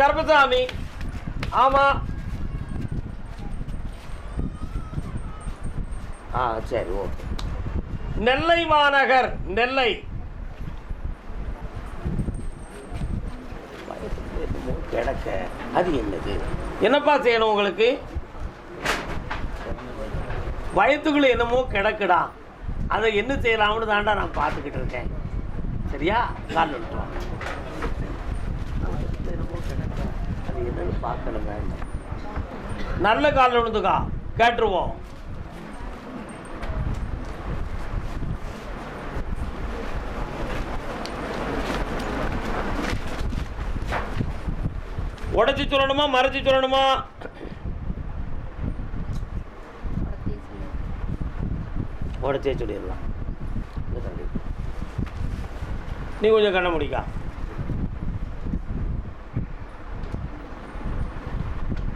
கருப்பசாமி. ஆமா. ஆ சரி ஓகே. நெல்லை மாநகர் நெல்லை. என்னமோ கிடக்க. அது என்னது? என்னப்பா செய்யணும் உங்களுக்கு? வயத்துக்குள்ள என்னமோ கிடக்குடா. அதை என்ன செய்யலாம்னு தாண்டா நான் பார்த்துக்கிட்டு இருக்கேன். சரியா? கால் விட்டுருவாங்க வாங்க. வயத்துல என்னமோ கிடக்க, அது என்னன்னு பார்க்கணுங்க. நல்ல காலில் விழுந்துக்கா. கேட்டுருவோம். உடச்சி சொல்லணுமா மறைச்சி சொல்லணுமா? உடச்சே சொல்லிடலாம். நீ கொஞ்சம் கண்ண முடிக்கா.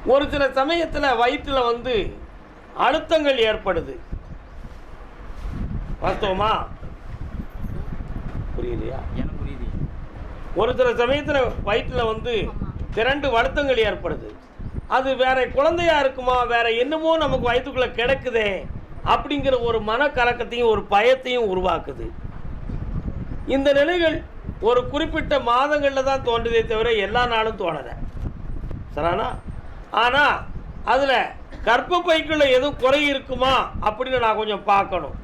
ஒரு சில சமயத்தில் வயிற்றில் வந்து அழுத்தங்கள் ஏற்படுது. வாஸ்தவமா? புரியலையா? எனக்கு புரியுது. ஒரு சில சமயத்தில் வயிற்றில் வந்து திரண்டு வருத்தங்கள் ஏற்படுது. அது வேற குழந்தையா இருக்குமா? வேற என்னமோ நமக்கு வயிற்றுக்குள்ள கிடக்குதே அப்படிங்கிற ஒரு மனக்கலக்கத்தையும் ஒரு பயத்தையும் உருவாக்குது. இந்த நிலைகள் ஒரு குறிப்பிட்ட மாதங்களில் தான் தோன்றுதே தவிர எல்லா நாளும் தோணலை. சரிண்ணா ஆனால் அதில் கர்ப்பப்பைக்குள்ள எதுவும் குறை இருக்குமா அப்படின்னு நான் கொஞ்சம் பார்க்கணும்.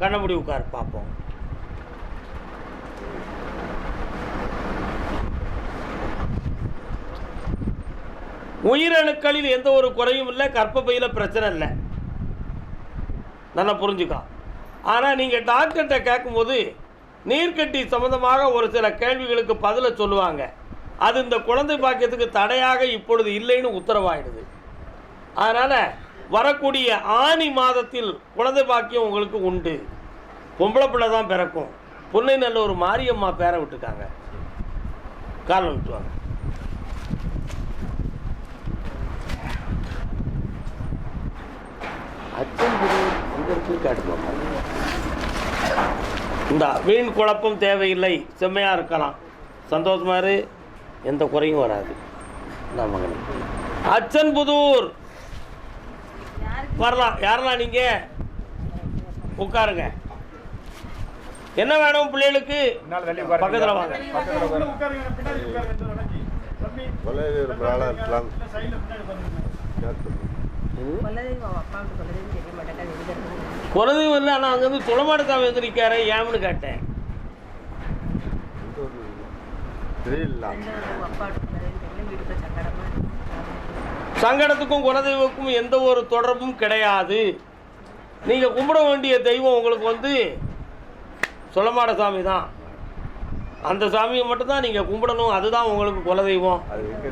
கண்ணமுடி உட்கார் பார்ப்போம். உயிரணுக்களில் எந்த ஒரு குறையும் இல்லை கர்ப்பப்பையில் பிரச்சனை இல்லை. நல்லா புரிஞ்சுக்கோ. ஆனால் நீங்கள் டாக்டர்கிட்ட கேட்கும்போது நீர்க்கட்டி சம்மந்தமாக ஒரு சில கேள்விகளுக்கு பதிலை சொல்லுவாங்க. அது இந்த குழந்தை பாக்கியத்துக்கு தடையாக இப்பொழுது இல்லைன்னு உத்தரவாயிடுது. அதனால் வரக்கூடிய ஆனி மாதத்தில் குழந்தை பாக்கியம் உங்களுக்கு உண்டு. பொம்பளை பிள்ளை தான் பிறக்கும். புன்னை நல்ல ஒரு மாரியம்மா பேர விட்டுருக்காங்க காலம் விட்டுவாங்க இந்த வீண் குழப்பம் தேவையில்லை. செம்மையாக இருக்கலாம். சந்தோஷமாக இரு. எந்த குறையும் வராது. மகன். அச்சன் புதூர். வரலாம் யாரெல்லாம் நீங்கள் உட்காருங்க. என்ன வேணும் பிள்ளைகளுக்கு? பக்கத்தில் வாங்க. குலதெய்வம் இல்லை ஆனால் அங்கேருந்து துளமாடு சாமி வந்து நிற்காரு ஏம்னு கேட்டேன். சங்கடத்துக்கும் குலதெய்வக்கும் எந்த ஒரு தொடர்பும் கிடையாது. நீங்கள் கும்பிட வேண்டிய தெய்வம் உங்களுக்கு வந்து சுளமாட சாமி தான். அந்த சாமியை மட்டும்தான் நீங்கள் கும்பிடணும். அதுதான் உங்களுக்கு குலதெய்வம்.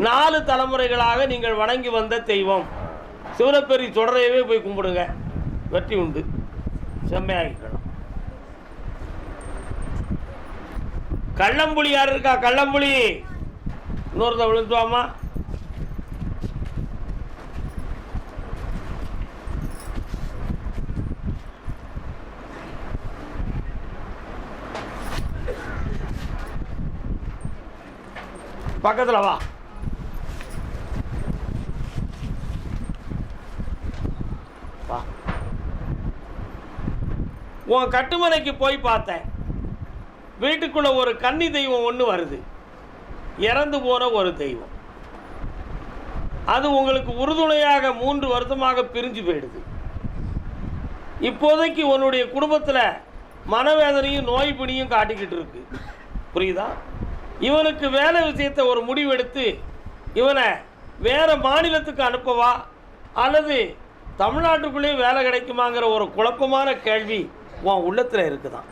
நாலு தலைமுறைகளாக நீங்கள் வணங்கி வந்த தெய்வம். சிவரப்பெரி தொடரையவே போய் கும்பிடுங்க. வெற்றி உண்டு. செம்மையாகிக்கணும் கள்ளம்புலி யார் இருக்கா கள்ளம்புலி? இன்னொருத்த விழுந்துவாமா பக்கத்தில் வா. உன் கட்டுமனைக்கு போய் பார்த்தேன். வீட்டுக்குள்ளே ஒரு கன்னி தெய்வம் ஒன்று வருது. இறந்து போன ஒரு தெய்வம். அது உங்களுக்கு உறுதுணையாக மூன்று வருஷமாக பிரிஞ்சு போயிடுது. இப்போதைக்கு உன்னுடைய குடும்பத்தில் மனவேதனையும் நோய் பிணியும் காட்டிக்கிட்டு இருக்கு. புரியுதா? இவனுக்கு வேலை விஷயத்தை ஒரு முடிவெடுத்து இவனை வேறு மாநிலத்துக்கு அனுப்பவா? அல்லது தமிழ்நாட்டுக்குள்ளேயே வேலை கிடைக்குமாங்கிற ஒரு குழப்பமான கேள்வி உன் உள்ளத்தில் இருக்குதான்.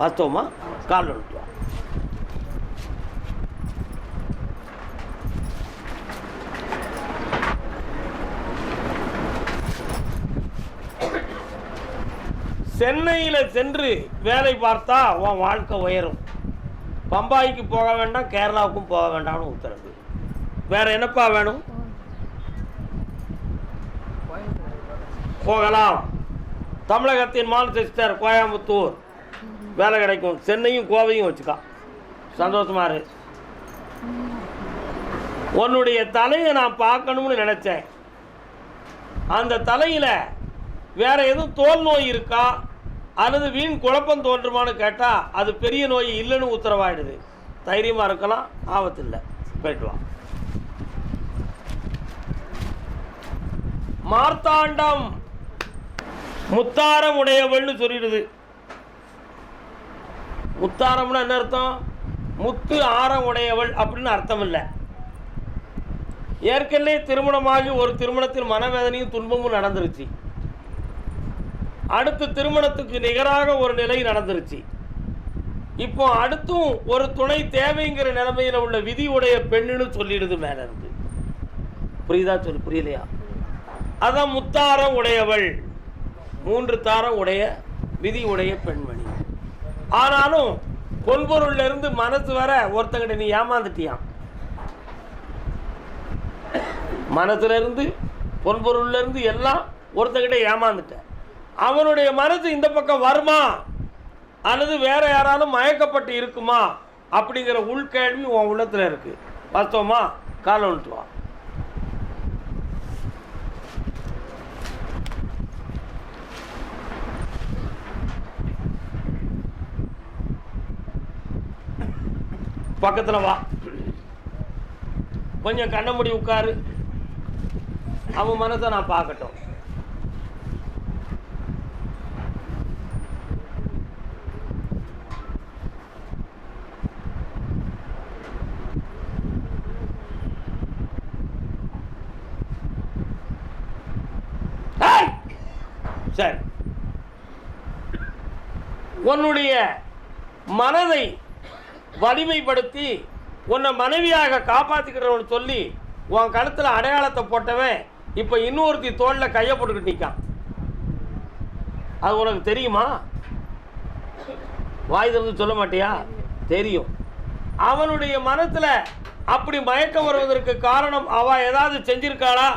வாஸ்தவமா கால் விட்டு சென்னையில் சென்று வேலை பார்த்தா உன் வாழ்க்கை உயரும். பம்பாய்க்கு போக வேண்டாம் கேரளாவுக்கும் போக வேண்டாம்னு உத்தரவு. வேற என்னப்பா வேணும்? போகலாம். தமிழகத்தின் மான்செஸ்டர் கோயம்புத்தூர். வேலை கிடைக்கும். சென்னையும் கோவையும் வச்சுக்கா. சந்தோஷமா இரு. உன்னுடைய தலையை நான் பார்க்கணும்னு நினச்சேன். அந்த தலையில் வேற எதுவும் தோல் நோய் இருக்கா? அல்லது வீண் குழப்பம் தோன்றுமான்னு கேட்டால் அது பெரிய நோய் இல்லைன்னு உத்தரவாயிடுது. தைரியமாக இருக்கலாம் ஆபத்து இல்லை போயிட்டு வா மார்த்தாண்டம் முத்தாரம் உடையவள்னு சொல்லிடுது. முத்தாரம்னா என்ன அர்த்தம்? முத்து ஆரம் உடையவள் அப்படின்னு அர்த்தம் இல்லை ஏற்கனவே திருமணமாகி ஒரு திருமணத்தில் மனவேதனையும் துன்பமும் நடந்துருச்சு. அடுத்து திருமணத்துக்கு நிகராக ஒரு நிலை நடந்துருச்சு. இப்போ அடுத்தும் ஒரு துணை தேவைங்கிற நிலைமையில் உள்ள விதி உடைய பெண்ணுன்னு சொல்லிடுது மேல இருந்து புரியுதா சொல்லு புரியலையா? அதான் முத்தாரம் உடையவள். மூன்று தாரம் உடைய விதி உடைய பெண்மணி. ஆனாலும் பொன்பொருள்ல இருந்து மனசு வர ஒருத்தங்கிட்ட நீ ஏமாந்துட்டியான் மனசுல இருந்து பொன்பொருள்ல இருந்து எல்லாம் ஒருத்தங்கிட்ட ஏமாந்துட்ட. அவனுடைய மனசு இந்த பக்கம் வருமா? அல்லது வேற யாராலும் மயக்கப்பட்டு இருக்குமா? அப்படிங்கிற உள்கேள்வி உன் உள்ளத்துல இருக்கு. வாஸ்தவமா காலம் விட்டு வா பக்கத்தில் வா. கொஞ்சம் கண்ண முடி உட்காரு. அவன் மனசை நான் பார்க்கட்டும். சரி. உன்னுடைய மனதை வலிமைப்படுத்தி உன்னை மனைவியாக காப்பாற்றிக்கிறவன் சொல்லி உன் கழுத்தில் அடையாளத்தை போட்டவன் இப்போ இன்னொருத்தி தோளில் கையை போட்டுக்கிட்டு நிற்கான் அது உனக்கு தெரியுமா? வாய் திறந்து சொல்ல மாட்டியா? தெரியும். அவனுடைய மனத்தில் அப்படி மயக்கம் வருவதற்கு காரணம் அவ ஏதாவது செஞ்சிருக்காளா?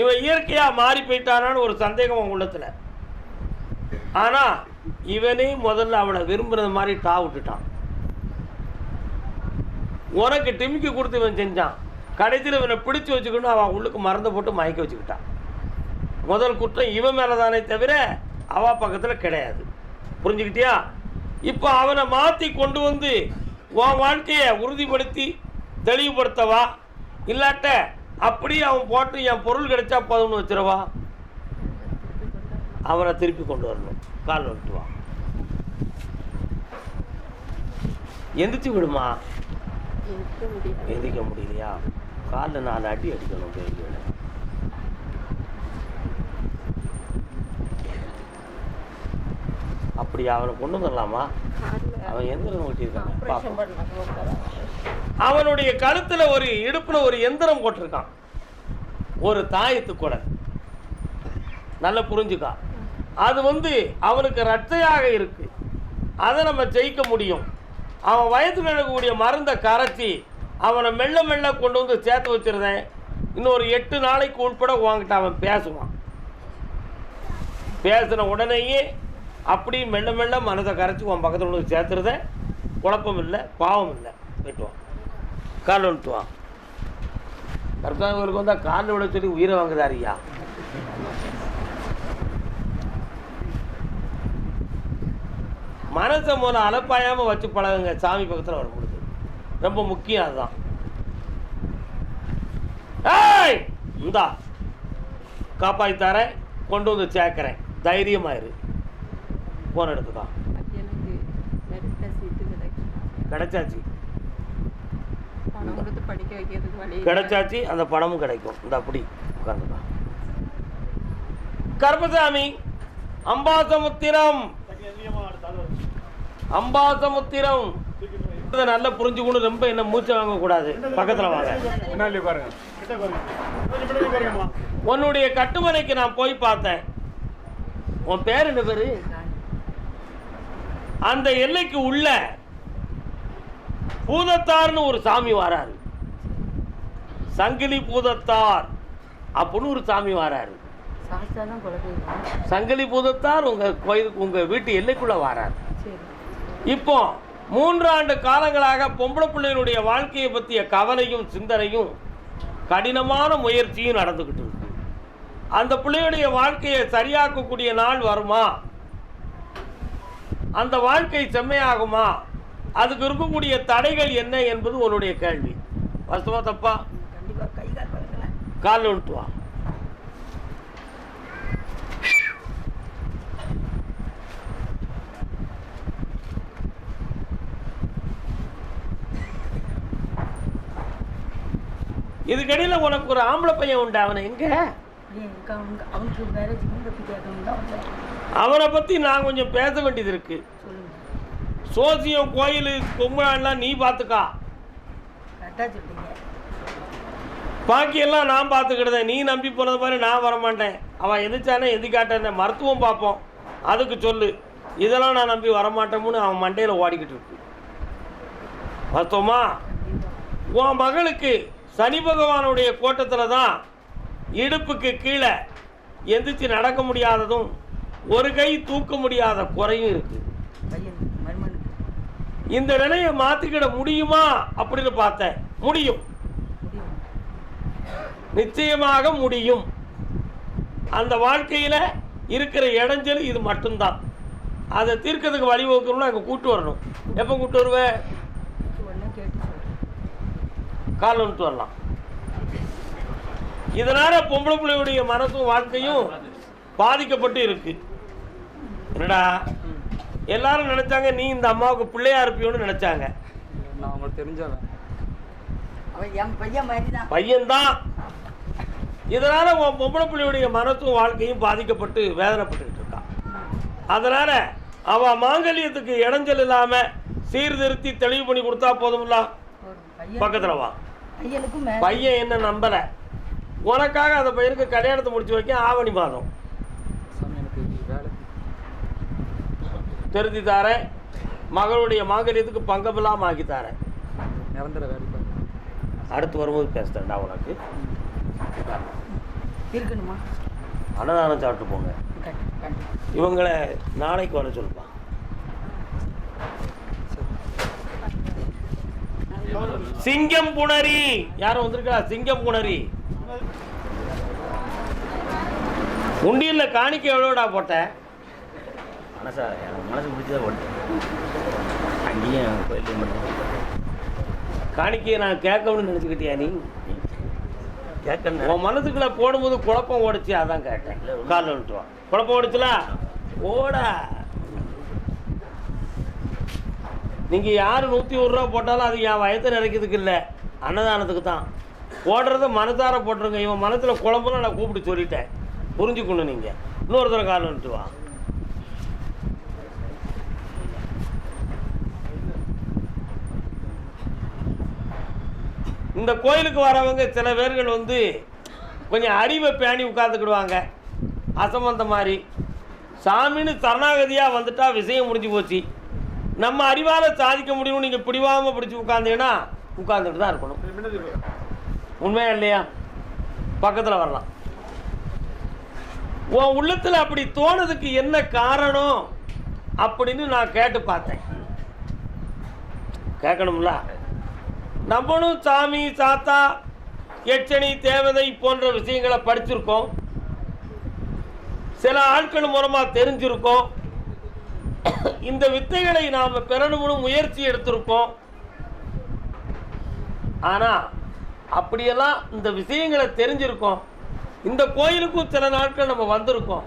இவன் இயற்கையாக மாறி போயிட்டானான்னு ஒரு சந்தேகம் அவன் உள்ளத்தில். ஆனால் இவனே முதல்ல அவளை விரும்புகிறது மாதிரி டா விட்டுட்டான். உனக்கு டிமிக்கி கொடுத்து இவன் செஞ்சான். கடைசியில் இவனை பிடிச்சி வச்சுக்கணும் அவன் உள்ளுக்கு மறந்து போட்டு மயக்க வச்சுக்கிட்டான். முதல் குற்றம் இவன் மேலே தானே தவிர அவ பக்கத்தில் கிடையாது. புரிஞ்சுக்கிட்டியா? இப்போ அவனை மாற்றி கொண்டு வந்து உன் வாழ்க்கையை உறுதிப்படுத்தி தெளிவுபடுத்தவா? இல்லாட்ட அப்படியே அவன் போட்டு என் பொருள் கிடைச்சா போதும்னு வச்சிடவா? அவனை திருப்பி கொண்டு வரணும். கால் வந்துட்டுவான் வா. எந்திரிச்சு விடுமா? எந்திரிக்க முடியலையா? காலில் நாலு அடி அடிக்கணும் பேபியோட அப்படி அவனை கொண்டு வந்துடலாமா அவன் எந்திரம் போகிறாங்க அவனுடைய கழுத்துல ஒரு இடுப்புல ஒரு எந்திரம் போட்டிருக்கான். ஒரு தாயத்து கூட நல்லா புரிஞ்சுக்கா. அது வந்து அவனுக்கு ரட்சையாக இருக்கு. அதை நம்ம ஜெயிக்க முடியும். அவன் வயத்தில் இருக்கக்கூடிய மருந்தை கரைச்சி அவனை மெல்ல மெல்ல கொண்டு வந்து சேர்த்து வச்சிருந்தேன். இன்னொரு எட்டு நாளைக்கு உட்பட வாங்கிட்ட அவன் பேசுவான். பேசின உடனேயே அப்படி மெல்ல மெல்ல மனதை கரைச்சி உன் பக்கத்தில் கொண்டு வந்து குழப்பம் இல்லை பாவம் இல்லை. வெட்டுவான். கால் விட்டுவான் கர்த்தாவருக்கு வந்தால் காலில் விட சொல்லி உயிரை வாங்குதாரியா மனசை மூலம் அலப்பாயாமல் வச்சு பழகுங்க. சாமி பக்கத்தில் வர பொழுது ரொம்ப முக்கியம் அதுதான். ஏய்! இந்தா. காப்பாற்றி தரேன் கொண்டு வந்து சேர்க்குறேன். தைரியமாயிரு போன் கிடைக்கும் கிடைச்சாச்சு. கிடைச்சாச்சு. அந்த பணமும் கிடைக்கும். இந்த அப்படி உட்காந்துக்கலாம் கருப்பசாமி. அம்பாசமுத்திரம். அம்பாசமுத்திரம். இதை நல்லா புரிஞ்சுக்கணும் ரொம்ப என்ன மூச்சை வாங்கக்கூடாது. பக்கத்தில் வாங்க. பாருங்க. உன்னுடைய கட்டுமனைக்கு நான் போய் பார்த்தேன். உன் பேர் என்ன பேரு? அந்த எல்லைக்கு உள்ள பூதத்தார்னு ஒரு சாமி வராரு. சங்கிலி பூதத்தார் அப்படின்னு ஒரு சாமி வராரு. சங்கிலி பூதத்தார் உங்க கோயிலுக்கு உங்க வீட்டு எல்லைக்குள்ள வராரு. இப்போ மூன்றாண்டு காலங்களாக பொம்பளை பிள்ளைகளுடைய வாழ்க்கையை பற்றிய கவலையும் சிந்தனையும் கடினமான முயற்சியும் நடந்துக்கிட்டு இருக்கு. அந்த பிள்ளையுடைய வாழ்க்கையை சரியாக்கக்கூடிய நாள் வருமா? அந்த வாழ்க்கை செம்மையாகுமா? அதுக்கு இருக்கக்கூடிய தடைகள் என்ன என்பது உன்னுடைய கேள்வி. வாஸ்தவா தப்பா? கண்டிப்பா கை கால் கால் இதுக்கடியில் உனக்கு ஒரு ஆம்பளை பையன் உண்டு அவனை எங்க? அவனை பற்றி நான் கொஞ்சம் பேச வேண்டியது இருக்கு. சோசியம் கோயில் கும்பலான்லாம் நீ பார்த்துக்கா பாக்கியெல்லாம் நான் பார்த்துக்கிட்டேன் நீ நம்பி போனது மாதிரி நான் வரமாட்டேன். அவன் எதிர்த்தானே எதிர்காட்டேன் மருத்துவம் பார்ப்போம் அதுக்கு சொல்லு. இதெல்லாம் நான் நம்பி வரமாட்டோம்னு அவன் மண்டையில் ஓடிக்கிட்டு இருக்கு. மருத்துவமா? உன் மகளுக்கு சனி பகவானுடைய கோட்டத்தில் தான் இடுப்புக்கு கீழே எந்திரிச்சு நடக்க முடியாததும் ஒரு கை தூக்க முடியாத குறையும் இருக்குது இந்த நிலையை மாற்றிக்கிட முடியுமா அப்படின்னு பார்த்தேன். முடியும். நிச்சயமாக முடியும். அந்த வாழ்க்கையில் இருக்கிற இடைஞ்சல் இது மட்டும்தான். அதை தீர்க்கறதுக்கு வழிவகுக்கணும்னா அங்கே கூட்டு வரணும். எப்போ கூட்டு வருவேன் கால் வந்துட்டு வரலாம். இதனால் பொம்பளை பிள்ளையுடைய மனசும் வாழ்க்கையும் பாதிக்கப்பட்டு இருக்கு. என்னடா? எல்லாரும் நினைச்சாங்க நீ இந்த அம்மாவுக்கு பிள்ளையா இருப்பியோன்னு நினைச்சாங்க. நான் அவங்களுக்கு தெரிஞ்சவன். பையன்தான். இதனால உன் பொம்பளை பிள்ளையுடைய மனசும் வாழ்க்கையும் பாதிக்கப்பட்டு வேதனைப்பட்டுக்கிட்டு இருக்கான் அதனால அவ மாங்கல்யத்துக்கு இடைஞ்சல் இல்லாம சீர்திருத்தி தெளிவு பண்ணி கொடுத்தா போதும்ல? பக்கத்துல வா. பையன் என்ன நம்பல. உனக்காக அந்த பையனுக்கு கல்யாணத்தை முடிச்சு வைக்க ஆவணி மாதம். திருத்தி தாரேன் மகளுடைய மாங்கல்யத்துக்கு பங்கமில்லாம ஆக்கி தாரேன் நிரந்தர வேலை அடுத்து வரும்போது பேசுறேன்டா உனக்கு. இருக்கணுமா? அன்னதானம் சாப்பிட்டு போங்க. இவங்களை நாளைக்கு வர சொல்லுப்பா. சிங்கம் புணரி. யாரும் வந்திருக்கா? சிங்கம் புணரி. உண்டியல்ல காணிக்கை எவ்வளோடா போட்ட? மனசா எனக்கு மனசு பிடிச்சதை போட்டேன் அங்கேயும் மட்டும் காணிக்கையை நான் கேட்கணும்னு நினச்சிக்கிட்டியா நீ? கேட்கணும். உன் மனசுக்குள்ள போடும்போது குழப்பம் ஓடிச்சு அதான் கேட்டேன். காலில் விட்டுருவான் குழப்பம் ஓடிச்சுல? ஓடா. நீங்கள் யார் நூற்றி ஒரு ரூபா போட்டாலும் அது என் வயத்தை நிறைக்கிறதுக்கு இல்லை. அன்னதானத்துக்கு தான். போடுறத மனதார போட்டுருங்க. இவன் மனத்தில் குழம்புலாம் நான் கூப்பிட்டு சொல்லிட்டேன். புரிஞ்சுக்கணும் நீங்கள் இன்னொரு தடவை காலில் வா. இந்த கோயிலுக்கு வரவங்க சில பேர்கள் வந்து கொஞ்சம் அறிவை பேணி உட்காந்துக்கிடுவாங்க அசம்பந்த மாதிரி. சாமின்னு சரணாகதியாக வந்துட்டா விஷயம் முடிஞ்சு போச்சு. நம்ம அறிவால் சாதிக்க முடியும்னு நீங்கள் பிடிவாமல் பிடிச்சி உட்காந்தீங்கன்னா உட்காந்துட்டு தான் இருக்கணும். உண்மையா இல்லையா? பக்கத்தில் வரலாம். உன் உள்ளத்தில் அப்படி தோணதுக்கு என்ன காரணம் அப்படின்னு நான் கேட்டு பார்த்தேன். கேட்கணும்ல? நம்மளும் சாமி சாத்தா எச்சனி தேவதை போன்ற விஷயங்களை படிச்சிருக்கோம். சில ஆட்கள் மூலமாக தெரிஞ்சிருக்கோம். இந்த வித்தைகளை நாம் பெறணும்னு முயற்சி எடுத்திருக்கோம். ஆனால் அப்படியெல்லாம் இந்த விஷயங்களை தெரிஞ்சிருக்கோம். இந்த கோயிலுக்கும் சில நாட்கள் நம்ம வந்திருக்கோம்.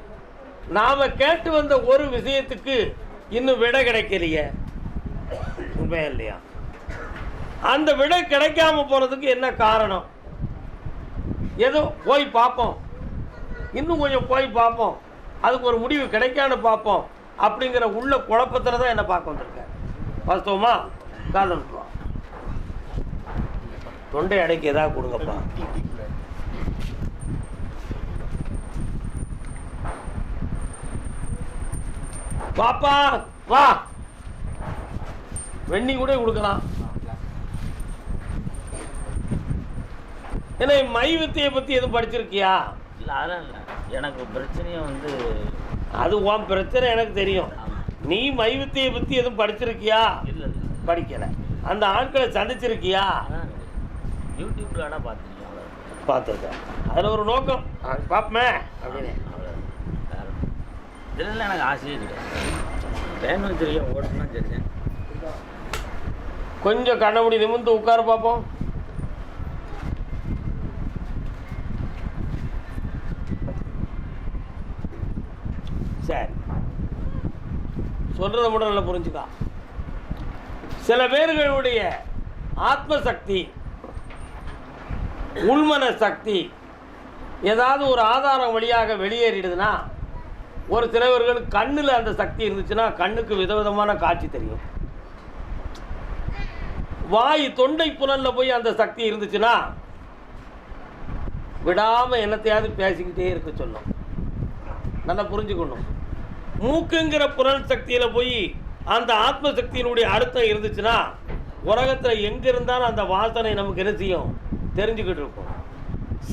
நாம் கேட்டு வந்த ஒரு விஷயத்துக்கு இன்னும் விடை கிடைக்கலையே. உண்மையா இல்லையா? அந்த விடை கிடைக்காம போகிறதுக்கு என்ன காரணம்? ஏதோ போய் பார்ப்போம். இன்னும் கொஞ்சம் போய் பார்ப்போம். அதுக்கு ஒரு முடிவு கிடைக்கான்னு பார்ப்போம். அப்படிங்கிற உள்ள குழப்பத்தில் தான் என்னை பார்க்க வந்திருக்கேன். வாஸ்தவமா? கால் தொண்டை அடைக்கு ஏதாவது கொடுங்கப்பா. வாப்பா வா. வெண்ணி கூட கொடுக்கலாம். ஏன்னா மை வித்தியை பற்றி எதுவும் படிச்சிருக்கியா? இல்லை அதெல்லாம் இல்லை. எனக்கு பிரச்சனையும் வந்து அது உன் பிரச்சனை எனக்கு தெரியும். நீ மை வித்தையை பற்றி எதுவும் படிச்சிருக்கியா? இல்லை படிக்கலை. அந்த ஆட்களை சந்திச்சிருக்கியா? அதான் யூடியூப்பில் வேணால் பார்த்துருக்கேன். பார்த்துருக்கேன் அதில் ஒரு நோக்கம். பார்ப்போமே அப்படின்னு. இதுல எனக்கு ஆசையே கிடையாது வேணும் தெரியும் ஓட்டணும்னா தெரியும் கொஞ்சம் கண்ண முடி நிமிர்ந்து உட்கார பார்ப்போம் சரி சொல்கிறத மட்டும் நல்லா புரிஞ்சுக்கா. சில பேர்களுடைய ஆத்ம சக்தி உள்மன சக்தி ஏதாவது ஒரு ஆதாரம் வழியாக வெளியேறிடுதுன்னா ஒரு சிலவர்கள் கண்ணில் அந்த சக்தி இருந்துச்சுன்னா கண்ணுக்கு விதவிதமான காட்சி தெரியும். வாய் தொண்டை புலனில் போய் அந்த சக்தி இருந்துச்சுன்னா விடாமல் என்னத்தையாவது பேசிக்கிட்டே இருக்க சொல்லும். நல்லா புரிஞ்சுக்கணும் மூக்குங்கிற புலன் சக்தியில் போய் அந்த ஆத்ம சக்தியினுடைய அழுத்தம் இருந்துச்சுன்னா உலகத்தில் எங்கே இருந்தாலும் அந்த வாசனை நமக்கு என்ன செய்யும்? தெரிஞ்சுக்கிட்டு இருக்கும்.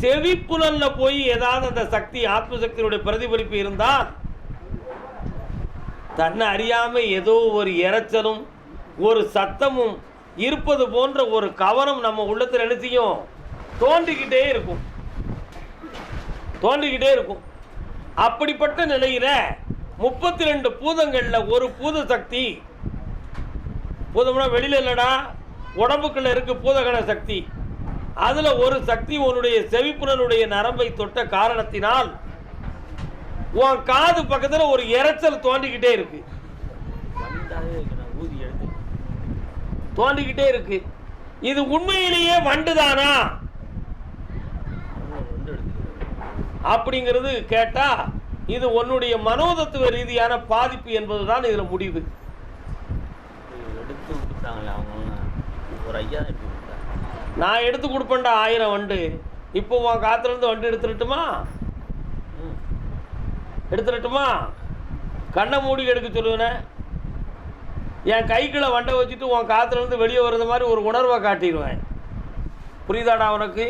செவிப்புலனில் போய் ஏதாவது அந்த சக்தி ஆத்ம சக்தியினுடைய பிரதிபலிப்பு இருந்தால் தன்னை அறியாமல் ஏதோ ஒரு இரைச்சலும் ஒரு சத்தமும் இருப்பது போன்ற ஒரு கவனம் நம்ம உள்ளத்தில் என்ன செய்யும்? தோன்றிக்கிட்டே இருக்கும். தோன்றிக்கிட்டே இருக்கும். அப்படிப்பட்ட நிலையில முப்பத்தி ரெண்டு பூதங்களில் ஒரு பூத சக்தி. பூதம்னா வெளியில இல்லைடா உடம்புக்குள்ள இருக்கு பூதகண சக்தி. அதுல ஒரு சக்தி உன்னுடைய செவிப்புலனுடைய நரம்பை தொட்ட காரணத்தினால் உன் காது பக்கத்துல ஒரு இரைச்சல் தோண்டிக்கிட்டே இருக்கு. தோண்டிக்கிட்டே இருக்கு. இது உண்மையிலேயே வண்டுதானா? அப்படிங்கிறது கேட்டா இது உன்னுடைய மனோதத்துவ ரீதியான பாதிப்பு என்பதுதான் இதுல முடிவு எடுத்து கொடுத்தாங்களே அவங்க ஒரு ஐயா நான் எடுத்து கொடுப்பேன்டா ஆயிரம் வண்டு. இப்போ உன் காத்துல இருந்து வண்டு எடுத்துடட்டுமா. எடுத்துடட்டுமா? கண்ணை மூடி எடுக்க சொல்லுவேனே. என் கைக்குள்ள வண்டை வச்சுட்டு உன் காத்துல இருந்து வெளியே வர்றது மாதிரி ஒரு உணர்வை காட்டிடுவேன். புரியுதாடா உனக்கு?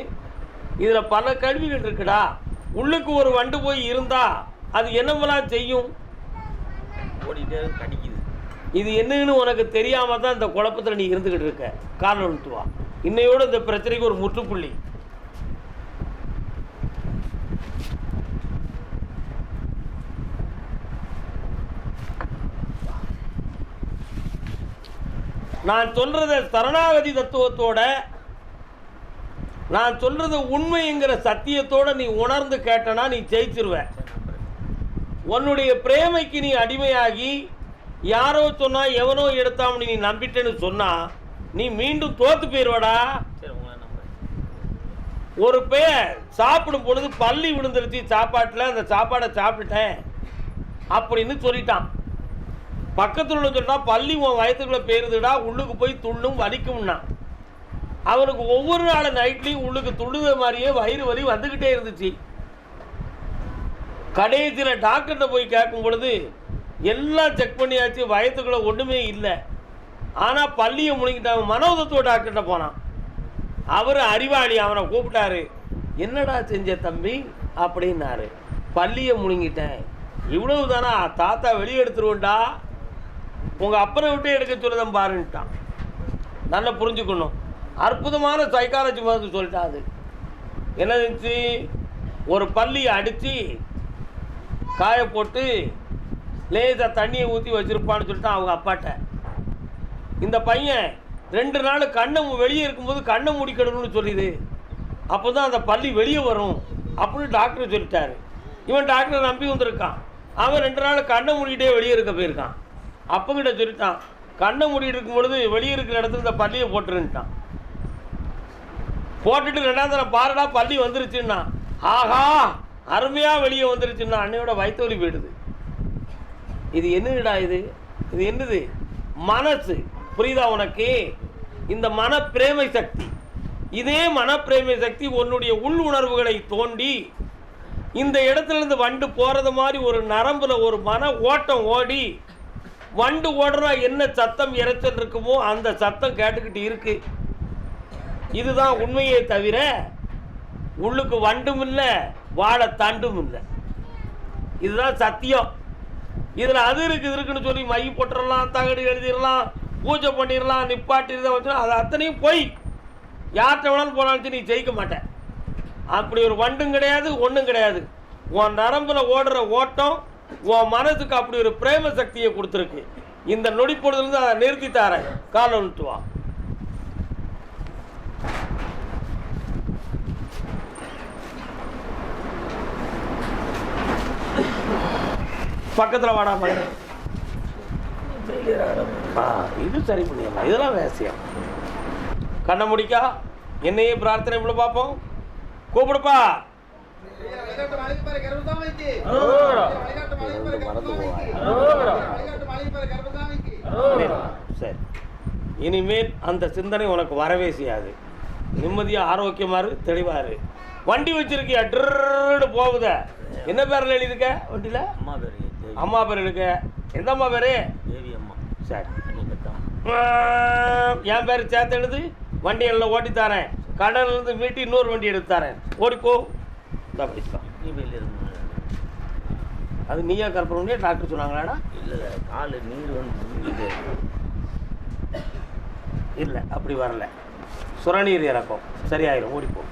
இதில் பல கேள்விகள் இருக்குடா. உள்ளுக்கு ஒரு வண்டு போய் இருந்தா அது என்னமெல்லாம் செய்யும்? ஓடிட்டே கடிக்குது. இது என்னன்னு உனக்கு தெரியாம தான் இந்த குழப்பத்தில் நீ இருந்துக்கிட்டு இருக்க. காரணம் வந்துட்டு வா இன்னையோட இந்த பிரச்சனைக்கு ஒரு முற்றுப்புள்ளி. நான் சொல்றத சரணாகதி தத்துவத்தோட நான் சொல்றது உண்மைங்கிற சத்தியத்தோட நீ உணர்ந்து கேட்டனா நீ ஜெயிச்சிருவ. உன்னுடைய பிரேமைக்கு நீ அடிமையாகி யாரோ சொன்னா எவனோ எடுத்தாம்னு நீ நம்பிட்டேன்னு சொன்னா நீ மீண்டும் தோத்து போயிடுவடா சரி உங்களை நம்புறேன். ஒரு பேர் சாப்பிடும் பொழுது பள்ளி விழுந்துருச்சு சாப்பாட்டில் அந்த சாப்பாடை சாப்பிட்டுட்டேன் அப்படின்னு சொல்லிட்டான். பக்கத்தில் உள்ள சொல்லிட்டா பள்ளி உன் வயத்துக்குள்ள போயிருதுடா உள்ளுக்கு போய் துள்ளும் வலிக்கும்னா. அவனுக்கு ஒவ்வொரு நாள் நைட்லையும் உள்ளுக்கு துள்ளுத மாதிரியே வயிறு வலி வந்துக்கிட்டே இருந்துச்சு. கடைசியில் டாக்டர்கிட்ட போய் கேட்கும் பொழுது எல்லாம் செக் பண்ணியாச்சு வயத்துக்குள்ள ஒன்றுமே இல்லை. ஆனால் பள்ளியை முழுங்கிட்டான் மனோதத்துவ டாக்டர்கிட்ட போனான். அவர் அறிவாளி அவனை கூப்பிட்டாரு. என்னடா செஞ்ச தம்பி? அப்படின்னாரு. பள்ளியை முழுங்கிட்டேன். இவ்வளவு தானா தாத்தா வெளியே எடுத்துருவோண்டா உங்கள் அப்பனை விட்டு எடுக்க சொல்லுதான் பாருன்ட்டான். நல்லா புரிஞ்சுக்கணும். அற்புதமான சைக்காலஜி மருந்து சொல்லிட்டான் அது. என்ன இருந்துச்சு? ஒரு பள்ளியை அடித்து காய போட்டு லேசாக தண்ணியை ஊற்றி வச்சுருப்பான்னு சொல்லிட்டான் அவங்க அப்பாட்ட. இந்த பையன் ரெண்டு நாள் கண்ணை மு- வெளியே இருக்கும்போது கண்ணை முடிக்கணும்னு சொல்லிது. அப்போ தான் அந்த பள்ளி வெளியே வரும் அப்படின்னு டாக்டர் சொல்லிட்டாரு. இவன் டாக்டரை நம்பி வந்திருக்கான். அவன் ரெண்டு நாள் கண்ணை மூடிக்கிட்டே வெளியே இருக்க போயிருக்கான். அப்பங்கிட்ட சொல்லிட்டான் கண்ணை மூடிட்டு இருக்கும் பொழுது வெளியே இருக்கிற இடத்துல இந்த பள்ளியை போட்டுருன்ட்டான். போட்டுட்டு ரெண்டாவது பாருடா பள்ளி வந்துருச்சுன்னா. ஆஹா அருமையாக வெளியே வந்துருச்சுன்னா அன்னையோட வயிற்றுவலி போயிடுது. இது என்னடா இது? இது என்னது? மனசு. புரியுதா உனக்கு? இந்த மனப்பிரேமை சக்தி. இதே மனப்பிரேமை சக்தி உன்னுடைய உள் உணர்வுகளை தோண்டி இந்த இடத்துல இருந்து வண்டு போகிறது மாதிரி ஒரு நரம்புல ஒரு மன ஓட்டம் ஓடி வண்டு ஓடுறா என்ன சத்தம் இறைச்சல் இருக்குமோ அந்த சத்தம் கேட்டுக்கிட்டு இருக்கு. இதுதான் உண்மையே தவிர உள்ளுக்கு வண்டும் இல்லை. வாழை தண்டும் இல்லை. இதுதான் சத்தியம். இதில் அது இருக்கு இது இருக்குன்னு சொல்லி மை போட்டுடலாம் தகடு எழுதிடலாம் பூஜை பண்ணிடலாம் நிப்பாட்டிடலாம் வச்சுனா அது அத்தனையும் போய். யார்கிட்ட வேணாலும் போனாலும் நீ ஜெயிக்க மாட்டேன் அப்படி ஒரு வண்டும் கிடையாது ஒன்றும் கிடையாது. உன் நரம்பில் ஓடுற ஓட்டம் உன் மனதுக்கு அப்படி ஒரு பிரேம சக்தியை கொடுத்துருக்கு. இந்த நொடி பொழுதுலேருந்து அதை நிறுத்தி தாரேன் காலம் நிறுத்துவான் வா பக்கத்தில் வாடா ஆ இது சரி பண்ணிடலாம். இதெல்லாம் வேசியம் கண்ணை முடிக்கா. என்னையே பிரார்த்தனை பண்ணி பார்ப்போம். கூப்பிடுப்பா. சரி. இனிமேல் அந்த சிந்தனை உனக்கு வரவே செய்யாது. நிம்மதியாக ஆரோக்கியமா இரு தெளிவா இரு வண்டி வச்சிருக்கியா? ட்ருன்னு போகுத. என்ன பேரில் எழுதியிருக்க? வண்டியில்? அம்மா பேர் அம்மா பேர் எழுக்க எந்த அம்மா பேர்? தேவி அம்மா. சரி. என் பேர் சேர்த்து எழுது. வண்டி எல்லாம் ஓட்டி தரேன். கடல்ல இருந்து மீட்டு இன்னொரு வண்டி எடுத்து தரேன். ஓடிப்போ. அது நீயா கற்பனை பண்ணியா டாக்டர் சொன்னாங்களாடா? இல்லை கால் நீர் வந்து இல்லை அப்படி வரல. சுரநீர் இறக்கம். சரியாயிரும். ஓடிப்போ.